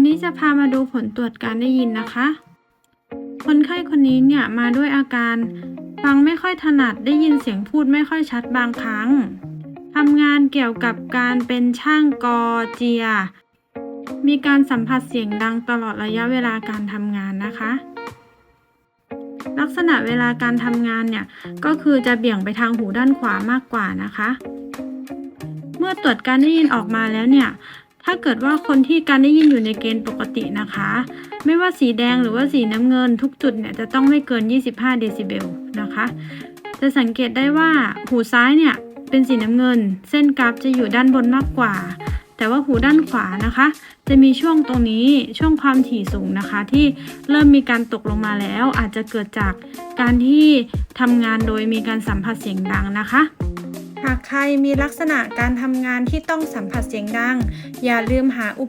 วันนี้จะพามาดูผลตรวจการได้ยินนะคะ คนไข้คนนี้เนี่ยมาด้วยอาการ ฟังไม่ค่อยถนัดได้ยินเสียงพูดไม่ค่อยชัดบางครั้งทำงานเกี่ยวกับการเป็นช่างกอเจีย มีการสัมผัสเสียงดังตลอดระยะเวลาการทำงานนะคะ ลักษณะเวลาการทำงานเนี่ยก็คือจะเบี่ยงไปทางหูด้านขวามากกว่านะคะ เมื่อตรวจการได้ยินออกมาแล้วเนี่ย ถ้าเกิดว่าคนที่การได้ยินอยู่ในเกณฑ์ปกตินะคะ ไม่ว่าสีแดงหรือว่าสีน้ำเงินทุกจุดเนี่ยจะต้องไม่เกิน 25 เดซิเบลนะคะ จะสังเกตได้ว่าหูซ้ายเนี่ยเป็นสีน้ำเงิน เส้นกราฟจะอยู่ด้านบนมากกว่า แต่ว่าหูด้านขวานะคะ จะมีช่วงตรงนี้ช่วงความถี่สูงนะคะ ที่เริ่มมีการตกลงมาแล้ว อาจจะเกิดจากการที่ทำงานโดยมีการสัมผัสเสียงดังนะคะ หากใครมีลักษณะการทำงานที่ต้องสัมผัสเสียงดัง อย่าลืมหาอุป